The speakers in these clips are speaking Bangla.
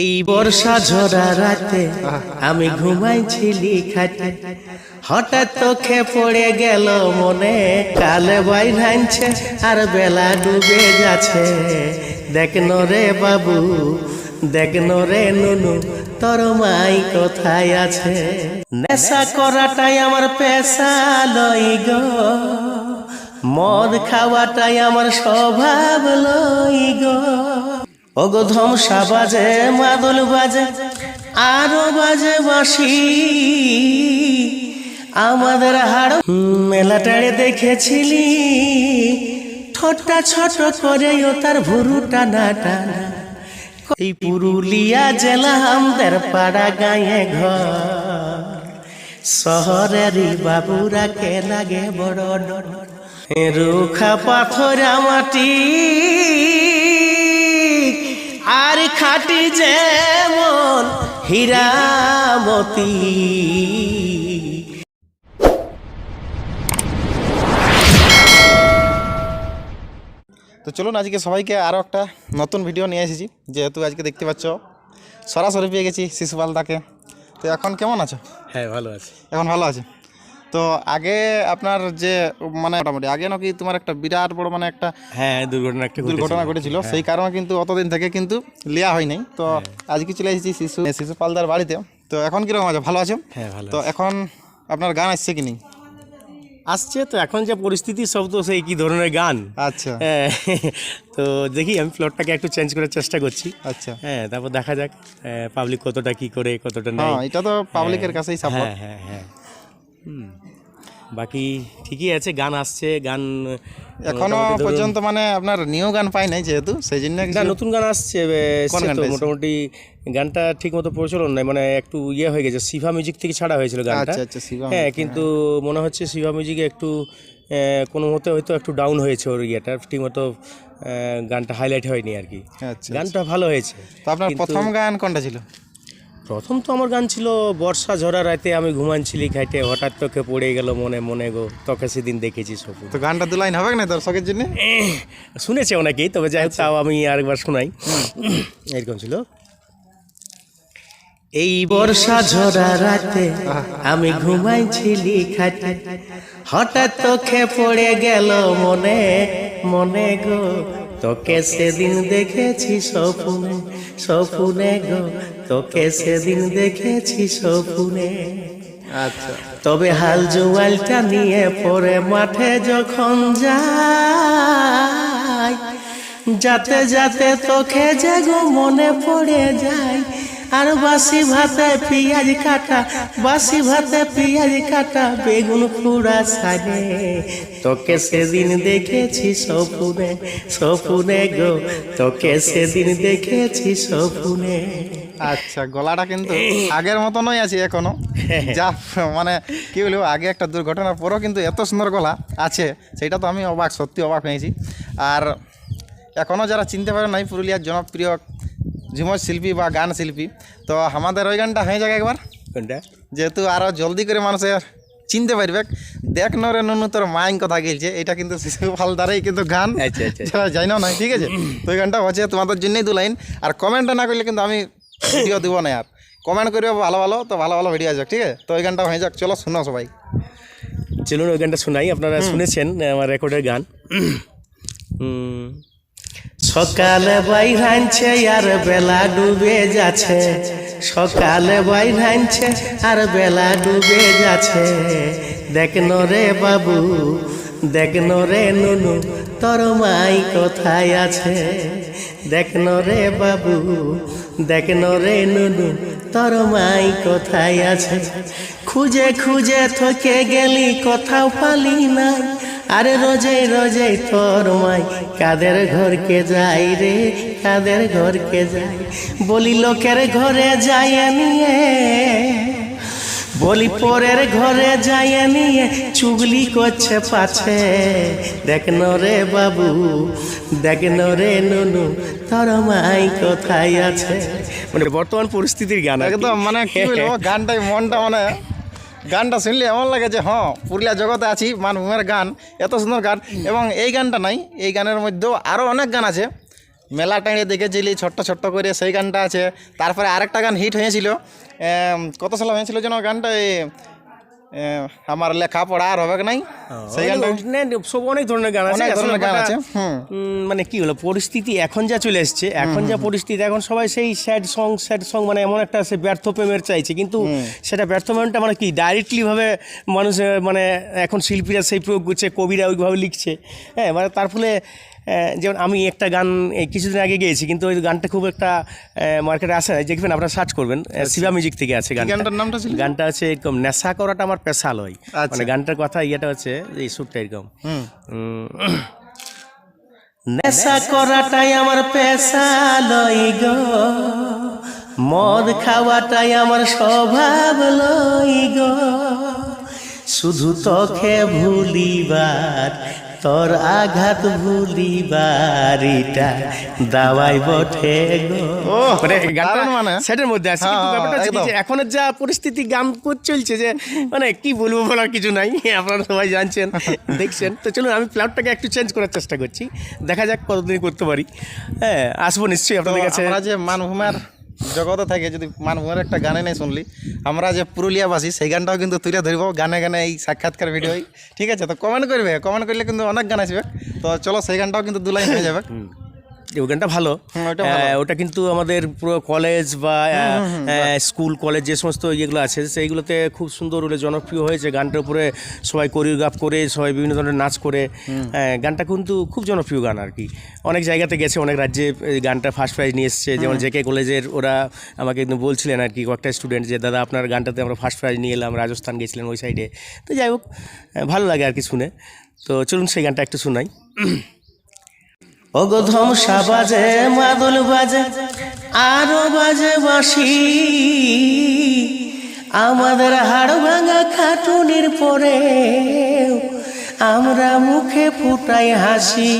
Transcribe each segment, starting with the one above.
এই বর্ষা ঝরা রাতে আমি ঘুমাইছিলি খাটে। হঠাৎ চোখে পড়ে গেল মনে, কালে বাই ধানছে আর বেলা ডুবে যাচ্ছে। দেখ রে বাবু, দেখ রে নুনু, তোর মাই কোথায় আছে? নেশা করাটাই আমার পেশা লই গো। মদ খাওয়াটাই আমার স্বভাব লই গো। ওগো ধ্বংসা বাজে, মাদল বাজে, আরও বাজে বাসি আমাদের হাড় মেলাটারে দেখেছিলি, ঠোঁটটা ছোট করে ও তার ভুরু টানা টানা। এই পুরুলিয়া জেলা আমাদের পাড়া গায়ে ঘর। শহরেরই বাবুরা কে লাগে বড় রুখা পাথর মাটি আর খাটি যেমন হীরামতি। তো চলুন আজকে সবাইকে আরও একটা নতুন ভিডিও নিয়ে এসেছি। যেহেতু আজকে দেখতে পাচ্ছ সরাসরি পেয়ে গেছি শিশুপালদাকে। তো এখন কেমন আছো? হ্যাঁ ভালো আছে। এখন ভালো আছে? তো আগে আপনার যে মানে মোটামুটি আগে নাকি তোমার একটা বিরাট বড় মানে একটা হ্যাঁ দুর্ঘটনা একটা দুর্ঘটনা ঘটেছিল। সেই কারণে কিন্তু অতদিন থেকে কিন্তু লিয়া হয় নাই তো আজকে চলে এসেছি শিশু শিশু পালদার বাড়িতে। তো এখন কীরকম আছে? ভালো আছো? হ্যাঁ ভালো তো এখন আপনার গান আসছে কি নেই? আসছে তো এখন যে পরিস্থিতি সব তো সেই কি ধরনের গান? আচ্ছা। হ্যাঁ, তো দেখি আমি ফ্লোরটাকে একটু চেঞ্জ করার চেষ্টা করছি। আচ্ছা। হ্যাঁ তারপর দেখা যাক পাবলিক কতটা কি করে কতটা হ্যাঁ এটা তো পাবলিকের কাছেই সাপোর্ট হ্যাঁ হ্যাঁ হ্যাঁ। বাকি ঠিকই আছে গান আসছে গান এখনও পর্যন্ত মানে আপনার নিউ গান পাই নাই যেহেতু সেই জন্য নতুন গান আসছে? মোটামুটি গানটা ঠিক মতো প্রচলন নাই মানে একটু ইয়ে হয়ে গেছে সিভা মিউজিক থেকে ছাড়া হয়েছিল গানটা। আচ্ছা আচ্ছা হ্যাঁ কিন্তু মনে হচ্ছে শিভা মিউজিকে একটু কোনো মতে হয়তো একটু ডাউন হয়েছে ওর ইয়েটা ঠিকমতো গানটা হাইলাইট হয়নি আর কি। আচ্ছা গানটা ভালো হয়েছে তো আপনার প্রথম গান কোনটা ছিল? প্রথম তো আমার গান ছিল বর্ষা ঝরা রাতে আমি ঘুমানছিলি খাইতে হঠাৎ তোকে পড়ে গেল মনে মনে গো তোকে সেদিন দেখেছি সবু তো গানটা দু লাইন হবে না দর্শকের জন্য? শুনেছে অনেকেই তবে যাই হোক তাও আমি আরেকবার শোনাই। এরকম ছিল। এই বর্ষা ঝরা রাতে আমি ঘুমাইছিলি খাটে হঠাৎ তোকে পড়ে গেল মনে মনে গো তোকে সেদিন দেখেছি সপুনে সপুনে গো তোকে সেদিন দেখেছি সপুনে আচ্ছা। তবে হাল জোয়ালটা নিয়ে পরে মাঠে যখন যাই যাতে যাতে তোকে যে গো মনে পড়ে যায় আর বাসি ভাতে পেঁয়াজ কাটা, বাসি ভাতে পেঁয়াজ কাটা, বেগুন পুরা সাজে। তোকে সেদিন দেখেছি সপুনে সপুনে গো, তোকে সেদিন দেখেছি সপুনে আচ্ছা গলাটা কিন্তু আগের মতনই আছে এখনও। যা মানে কি বলব, আগে একটা দুর্ঘটনার পরও কিন্তু এত সুন্দর গলা আছে, সেটা তো আমি অবাক, সত্যি অবাক হয়েছি। আর এখনও যারা চিনতে পারে নাই, পুরুলিয়ার জনপ্রিয় ঝুমর শিল্পী বা গান শিল্পী। তো আমাদের ওই গানটা হয়ে যাক একবার। কোনটা? যেহেতু আরও জলদি করে মানুষের চিনতে পারবে। দেখ নরে নুনু তোর মাইন কথা গেলছে এটা কিন্তু শিশু ফালদারেই কিন্তু গান। আচ্ছা আচ্ছা যাই না ঠিক আছে? তো ওই গানটা হচ্ছে তোমাদের জন্যই দু লাইন। আর কমেন্টটা না করলে কিন্তু আমি ভিডিও দিব না আর। কমেন্ট করবে ভালো ভালো তো ভালো ভালো ভিডিও যাক ঠিক আছে? তো ওই গানটা হয়ে যাক চলো শুনো সবাই। চলুন ওই গানটা শোনাই। আপনারা শুনেছেন আমার রেকর্ডের গান। উম, সকালে বাইরানছে আর বেলা ডুবে যাচ্ছে। সকালে বাইরানছে আর বেলা ডুবে যাচ্ছে। দেখ রে বাবু, দেখ রে নুনু, তোর মাই কোথায় আছে? দেখ রে বাবু, দেখ রে নুনু, তোর মাই কোথায় আছে? খুঁজে খুঁজে থকে গেলি, কোথাও পালি নাই। আরে রোজে রোজে তোর মাই, কাদের ঘরকে যাই রে, কাদের ঘরকে যাই? বলি লোকের ঘরে যাই নিয়ে, বলি পরের ঘরে যাই নিয়ে, চুগলি করছে পাছে। দেখ রে বাবু, দেখ রে নুনু, তোর মাই কোথায় আছে? মানে বর্তমান পরিস্থিতির গান একদম মানে কি গানটাই মনটা মানে গানটা শুনলে এমন লাগে যে হ্যাঁ পুরুলিয়া জগতে আছি, মানভূমের গান, এত সুন্দর গান। এবং এই গানটা নাই, এই গানের মধ্যেও আরও অনেক গান আছে। মেলা টাইমে দেখেছিলি, ছোট্ট ছোট্ট করে সেই গানটা আছে। তারপরে আরেকটা গান হিট হয়েছিল। কত সালে হয়েছিল যেন গানটা? আমার লেখাপড়া আর হবে নাই? সেই সব অনেক ধরনের গান আছে ধরনের গান আছে, মানে কি হলো পরিস্থিতি এখন যা চলে এসছে এখন যা পরিস্থিতি এখন সবাই সেই স্যাড সং স্যাড সং মানে এমন একটা সে ব্যর্থ প্রেমের চাইছে কিন্তু সেটা ব্যর্থ প্রেমটা মানে কি ডাইরেক্টলি ভাবে মানুষ মানে এখন শিল্পীরা সেই প্রয়োগ করছে কবিরা ওইভাবে লিখছে হ্যাঁ মানে তার ফলে যেমন আমি একটা গান কিছুদিন আগে গিয়েছি কিন্তু ওই গানটা খুব একটা মার্কেটে আসে না দেখবেন আপনারা সার্চ করবেন শিবা মিউজিক থেকে আছে গানটা। গানটার নামটা ছিল? গানটা হচ্ছে এরকম নেশা করাটা আমার পেশা লয় আচ্ছা। মানে গানটার কথা ইয়েটা হচ্ছে এই সুরটা এরকম। নেশা করাটাই আমার পেশা লই গো। মদ খাওয়াটাই আমার স্বভাব লই গো। শুধু তোকে ভুলিবার তোর আঘাত ভুলিবার এটা দাওয়াই বটে গো। ওহ, মানে মানে। সেটার মধ্যে আছে কিন্তু হ্যাঁ, ব্যাপারটা হচ্ছে যে এখনের যা পরিস্থিতি গান চলছে যে মানে কি বলব বলার কিছু নাই আপনারা সবাই জানছেন দেখছেন। তো চলুন আমি প্ল্যাটটাকে একটু চেঞ্জ করার চেষ্টা করছি। দেখা যাক কতদিন করতে পারি। হ্যাঁ আসব নিশ্চয়ই আপনাদের কাছে। আমরা যে মানভূমের জগতে থাকে, যদি মানভূমের একটা গানে নাই শুনলি। আমরা যে পুরুলিয়াবাসী, সেই গানটাও কিন্তু তুলে ধরব, গানে গানে এই সাক্ষাৎকার ভিডিও ঠিক আছে? তো কমেন্ট করবে কমেন্ট করলে কিন্তু অনেক গান আসবে। তো চলো, সেই গানটাও কিন্তু দুলাইন হয়ে যাবে। ওই গানটা ভালো। ওটা ওটা কিন্তু আমাদের পুরো কলেজ বা স্কুল কলেজ যে সমস্ত ইয়েগুলো আছে সেইগুলোতে খুব সুন্দর হলে জনপ্রিয় হয়েছে। গানটার উপরে সবাই কোরিওগ্রাফ করে সবাই বিভিন্ন ধরনের নাচ করে। গানটা কিন্তু খুব জনপ্রিয় গান আর কি। অনেক জায়গাতে গেছে অনেক রাজ্যে গানটা ফার্স্ট প্রাইজ নিয়ে এসছে। যেমন জেকে কলেজের ওরা আমাকে কিন্তু বলছিলেন আর কি কয়েকটা স্টুডেন্ট যে দাদা আপনার গানটাতে আমরা ফার্স্ট প্রাইজ নিয়ে এলাম রাজস্থান গেছিলেন ওই সাইডে তো যাই হোক ভালো লাগে আর কি শুনে। তো চলুন সেই গানটা একটু শোনাই। ওগো ধমসা বাজে মাদল বাজে আরও বাজে বাঁশি আমাদের হাড় ভাঙা খাটুনির পরে আমরা মুখে ফুটাই হাসি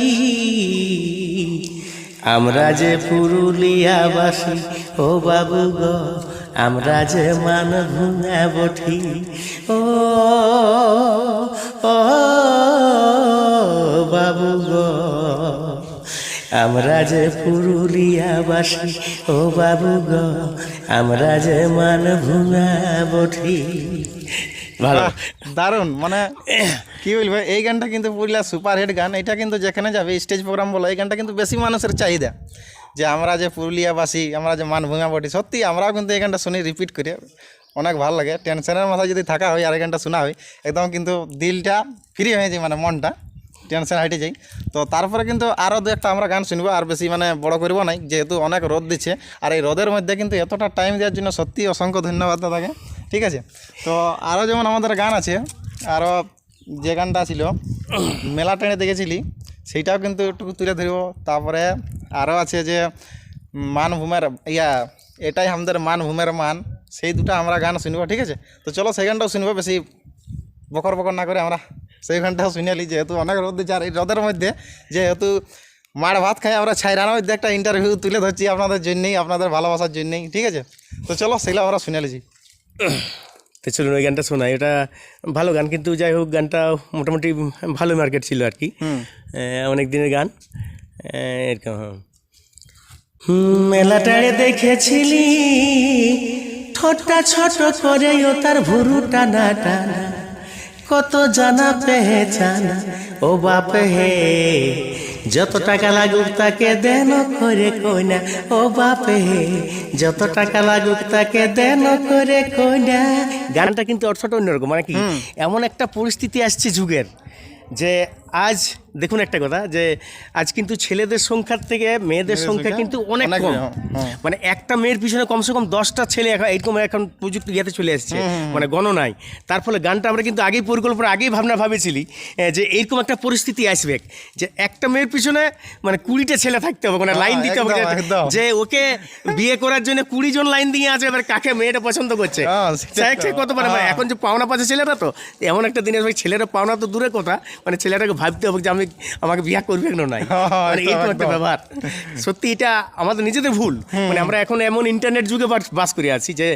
আমরা যে পুরুলিয়াবাসী ও বাবু গো আমরা যে মান ভুঙা বঠি ও ও বাবু গো আমরা যে পুরুলিয়াবাসী ও বাবু গো, আমরা যে মান ভুঙা বঠি। ভালো। দারুণ মানে কি বলব, এই গানটা কিন্তু পুরুলিয়া সুপার সুপারহিট গান। এটা কিন্তু যেখানে যাবে স্টেজ প্রোগ্রাম বলো, এই গানটা কিন্তু বেশি মানুষের চাহিদা। যে আমরা যে পুরুলিয়াবাসী, আমরা যে মানভূঙা বটি সত্যি আমরাও কিন্তু এই গানটা শুনি রিপিট করি। অনেক ভালো লাগে। টেনশনের মাথায় যদি থাকা হয়, আর এই গানটা শোনা হয়, একদম কিন্তু দিলটা ফ্রি হয়ে যায় মানে মনটা। টেনশন হাইটে যাই। তো তারপরে কিন্তু আরও দু একটা আমরা গান শুনব, আর বেশি মানে বড় করব নাই, যেহেতু অনেক রোদ দিচ্ছে। আর এই রোদের মধ্যে কিন্তু এতটা টাইম দেওয়ার জন্য সত্যি অসংখ্য ধন্যবাদ দাদাকে। ঠিক আছে? তো আরও যেমন আমাদের গান আছে আরও যে গানটা ছিল, মেলা ট্রেনে দেখেছিলি, সেইটাও কিন্তু একটু তুলে ধরব। তারপরে আরও আছে যে মানভূমের ইয়া, এটাই আমাদের মানভূমের মান, সেই দুটো আমরা গান শুনব, ঠিক আছে? তো চলো সেই গানটাও শুনব, বেশি বকর বকর না করে আমরা। সেই গানটাও শুনেলি যেহেতু অনেক রোদ দিচ্ছে আর এই রোদের মধ্যে যেহেতু মার ভাত খাই আমরা ছাইরানোর মধ্যে একটা ইন্টারভিউ তুলে ধরছি আপনাদের জন্যেই আপনাদের ভালোবাসার জন্যেই ঠিক আছে? তো চলো সেগুলো আমরা শুনে লিছি তো চলুন ওই গানটা শোনাই। এটা ভালো গান কিন্তু যাই হোক গানটা মোটামুটি ভালো মার্কেট ছিল আর কি। অনেক দিনের গান। এরকম হ্যাঁ। মেলাটারে দেখেছিলি ঠোঁটটা ছোট করে ও তার ভুরু টানা টানা কত জানা পেহেচানা ও বাপ হে যত টাকা লাগুক তাকে দেন করে কইনা। ও বাপ হে যত টাকা লাগুক তাকে দেন করে কইনা। গানটা কিন্তু অর্থটা অন্যরকম মানে কি? এমন একটা পরিস্থিতি আসছে যুগের যে আজ দেখুন একটা কথা যে আজ কিন্তু ছেলেদের সংখ্যার থেকে মেয়েদের সংখ্যা কিন্তু অনেক কম হ্যাঁ, হ্যাঁ। মানে একটা মেয়ের পিছনে কমসে কম দশটা ছেলে এখন এরকম এখন প্রযুক্তি ইয়েতে চলে আসছে মানে গণনায় তার ফলে গানটা আমরা কিন্তু আগেই পরিকল্পনা আগেই ভাবনা ভাবেছিলি যে এইরকম একটা পরিস্থিতি আসবে যে একটা মেয়ের পিছনে মানে কুড়িটা ছেলে থাকতে হবে মানে লাইন দিতে হবে যে- ওকে বিয়ে করার জন্য কুড়ি জন লাইন দিয়ে আছে এবার কাকে মেয়েটা পছন্দ করছে হ্যাঁ। কত পারে মানে হ্যাঁ। এখন যে পাওনা পাচ্ছে ছেলেরা তো এমন একটা দিনের ভাই ছেলেরা পাওনা তো দূরে কথা মানে ছেলেটাকে ভাবতে হবে যে আমি আমাকে বিয়া করবে কেন নাই? হ্যাঁ, মানে এই তো একদম, একটা ব্যাপার। সত্যি এটা আমাদের নিজেদের ভুল। মানে আমরা এখন এমন ইন্টারনেট যুগে বাস- বাস করে আছি যে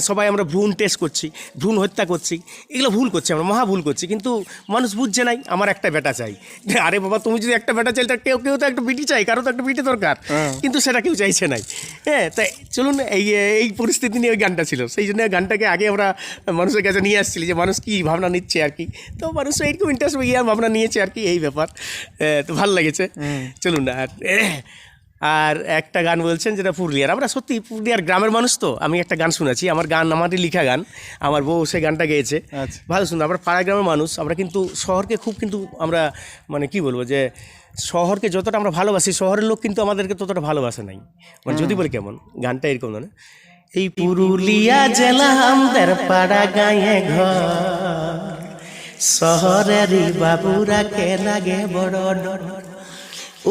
সবাই আমরা ভ্রূণ টেস্ট করছি ভ্রূণ হত্যা করছি এগুলো ভুল করছি আমরা মহা ভুল করছি। কিন্তু মানুষ বুঝছে নাই আমার একটা বেটা চাই। আরে বাবা তুমি যদি একটা বেটা চাই তা কেউ কেউ তো একটা বিটি চাই কারও তো একটা বিটি দরকার। কিন্তু সেটা কেউ চাইছে নাই। হ্যাঁ তাই চলুন এই এই পরিস্থিতি নিয়ে ওই গানটা ছিল। সেই জন্য গানটাকে আগে আমরা মানুষের কাছে নিয়ে আসছিলি যে মানুষ কী ভাবনা নিচ্ছে আর কি। তো মানুষ এইরকম ইন্টারেস্ট ইয়ে ভাবনা নিয়েছে। আর কি এই ব্যাপার। তো ভালো লেগেছে। চলুন না আর আর একটা গান বলছেন যেটা পুরুলিয়ার। আমরা সত্যি পুরুলিয়ার গ্রামের মানুষ তো আমি একটা গান শুনেছি আমার গান আমারই লিখা গান আমার বউ সে গানটা গেয়েছে। আচ্ছা। ভালো সুন্দর আমরা পাড়া গ্রামের মানুষ আমরা কিন্তু শহরকে খুব কিন্তু আমরা মানে কি বলব যে শহরকে যতটা আমরা ভালোবাসি শহরের লোক কিন্তু আমাদেরকে ততটা ভালোবাসে নাই। মানে যদি বলে কেমন গানটা এরকম না। এই পুরুলিয়া জেলা আমাদের পাড়া গায়ে ঘর। শহরেরই বাবুরা কে লাগে বড়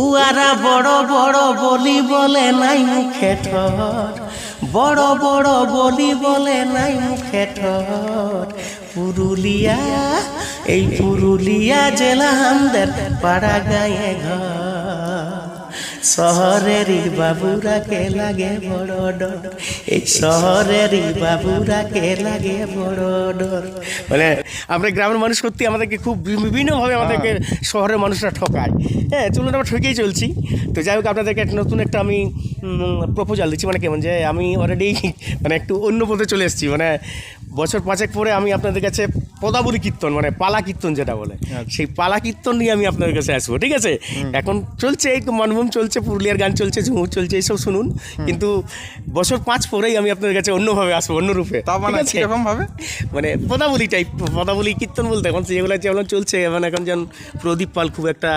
উয়ারা বড় বড় বলি বলে নাই মুখে ঠর বড় বড় বলি বলে নাই মুখে ঠর পুরুলিয়া, এই পুরুলিয়া জেলা আমাদের পাড়া গায়ে ঘর। শহরেরই বাবুরা কে লাগে বড় ডর। এই শহরেরই বাবুরা কে লাগে বড় ডর। মানে আমরা গ্রামের মানুষ সত্যি আমাদেরকে খুব বিভিন্নভাবে আমাদেরকে শহরের মানুষরা ঠকায়। হ্যাঁ চলুন আমরা ঠকেই চলছি। তো যাই হোক আপনাদেরকে একটা নতুন একটা আমি প্রপোজাল দিচ্ছি। মানে কেমন যে আমি অলরেডি মানে একটু অন্য পথে চলে এসেছি। মানে বছর পাঁচেক পরে আমি আপনাদের কাছে পদাবলী কীর্তন মানে পালা কীর্তন যেটা বলে সেই পালা কীর্তন নিয়ে আমি আপনাদের কাছে আসব ঠিক আছে? এখন চলছে এই মনভূম চলছে পুরুলিয়ার গান চলছে ঝুমুর চলছে এইসব শুনুন। কিন্তু বছর পাঁচ পরেই আমি আপনাদের কাছে অন্যভাবে আসব অন্য রূপে তা মানে ভাবে মানে পদাবলী টাইপ পদাবলী কীর্তন বলতে এখন যেগুলো যেমন চলছে মানে এখন যেমন প্রদীপ পাল খুব একটা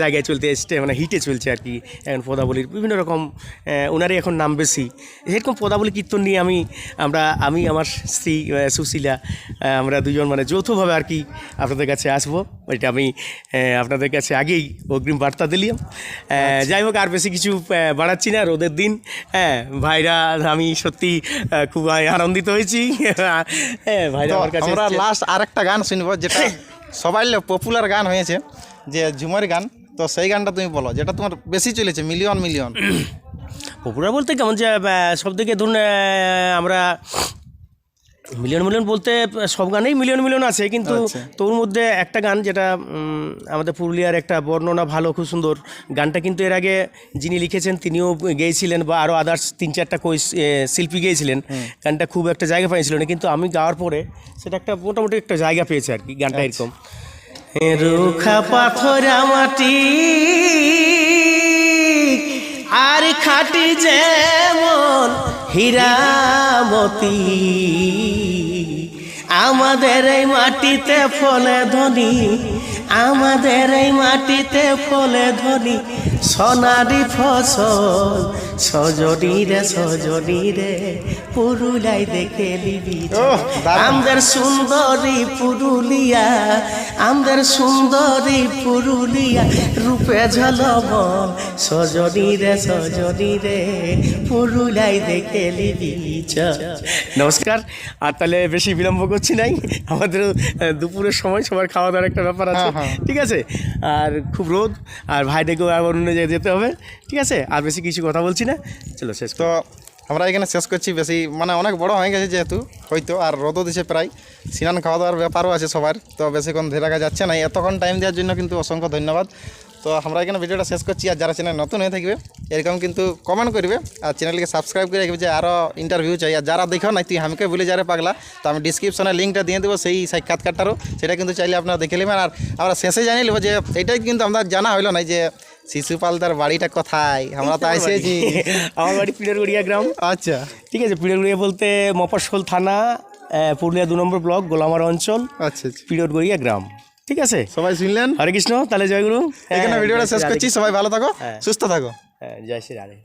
জায়গায় চলতে এসছে মানে হিটে চলছে আর কি এখন পদাবলীর বিভিন্ন রকম ওনারই এখন নাম বেশি। এরকম পদাবলী কীর্তন নিয়ে আমি আমরা আমি আমার স্ত্রী সুশীলা আমরা দুজন মানে যৌথভাবে আর কি আপনাদের কাছে আসব। ওইটা আমি আপনাদের কাছে আগেই অগ্রিম বার্তা দিলাম। যাই হোক আর বেশি কিছু বাড়াচ্ছি না রোদের দিন। হ্যাঁ ভাইরা আমি সত্যি খুব আনন্দিত হয়েছি। হ্যাঁ ভাইরা আমার কাছে আমরা লাস্ট আরেকটা গান শুনব যেটা সবাই পপুলার গান হয়েছে যে ঝুমার গান। তো সেই গানটা তুমি বলো যেটা তোমার বেশি চলেছে মিলিয়ন মিলিয়ন পপুলার বলতে কেমন যে সব থেকে ধরুন আমরা মিলিয়ন মিলিয়ন বলতে সব গানেই মিলিয়ন মিলিয়ন আছে কিন্তু আচ্ছা। তোর মধ্যে একটা গান যেটা আমাদের পুরুলিয়ার একটা বর্ণনা ভালো খুব সুন্দর। গানটা কিন্তু এর আগে যিনি লিখেছেন তিনিও গেয়েছিলেন বা আরও আদার্স তিন চারটা কই শিল্পী গেয়েছিলেন। গানটা খুব একটা জায়গা পাইছিল না কিন্তু আমি গাওয়ার পরে সেটা একটা মোটামুটি একটা জায়গা পেয়েছে আর কি গানটা এরকম। রুখা পাথরা মাটি আর খাটি যেমন হীরামতি। আমাদের এই মাটিতে ফলে ধনী আমাদের এই মাটিতে ফলে ধনী সোনারি ফসল সজনি রে সজনি রে পুরুলাই দেখে নিবি। আমাদের সুন্দরী পুরুলিয়া আমাদের সুন্দরী পুরুলিয়া রূপে ঝলমল সজনি রে সজনি রে পুরুলাই দেখে নিবি। নমস্কার আর তাহলে বেশি বিলম্ব করছি নাই আমাদের দুপুরের সময় সবার খাওয়া দাওয়ার একটা ব্যাপার আছে হ্যাঁ, হ্যাঁ। ঠিক আছে আর খুব রোদ আর ভাইটাকেও আবার অন্য জায়গায় যেতে হবে ঠিক আছে? আর বেশি কিছু কথা বলছি না। চলো শেষ তো আমরা এখানে শেষ করছি। বেশি মানে অনেক বড় হয়ে গেছে যেহেতু হয়তো আর রোদও দিছে প্রায়। স্নান খাওয়া দাওয়ার ব্যাপারও আছে সবার তো বেশিক্ষণ ধরে রাখা যাচ্ছে না। এতক্ষণ টাইম দেওয়ার জন্য কিন্তু অসংখ্য ধন্যবাদ। তো আমরা এখানে ভিডিওটা শেষ করছি। আর যারা চ্যানেল নতুন হয়ে থাকবে এরকম কিন্তু কমেন্ট করবে। আর চ্যানেলকে সাবস্ক্রাইব করে রাখবে যে আরও ইন্টারভিউ চাই। আর যারা দেখো না তুই আমাকে বলে যারে পাগলা। তো আমি ডিসক্রিপশনে লিঙ্কটা দিয়ে দেবো সেই সাক্ষাৎকারটারও। সেটা কিন্তু চাইলে আপনারা দেখে নেবেন। আর আমরা শেষে জানিয়ে নেব যে এটাই কিন্তু আমরা জানা হইল না যে শিশুপালদার বাড়িটা কোথায়? আমরা তো এসেছি আমার বাড়ি পিড়ারগড়িয়া গ্রাম। আচ্ছা। ঠিক আছে পিড়ারগড়িয়া বলতে মফস্বল থানা আহ, পুরুলিয়া দু নম্বর ব্লক গোলামার অঞ্চল আচ্ছা আচ্ছা। পিড়ারগড়িয়া গ্রাম। ঠিক আছে? সবাই শুনলেন? হরে কৃষ্ণ তাহলে জয়গুরু এখানে হ্যাঁ, ভিডিওটা শেষ করছি সবাই ভালো থাকো হ্যাঁ। সুস্থ থাকো। হ্যাঁ জয় শ্রী রাধে।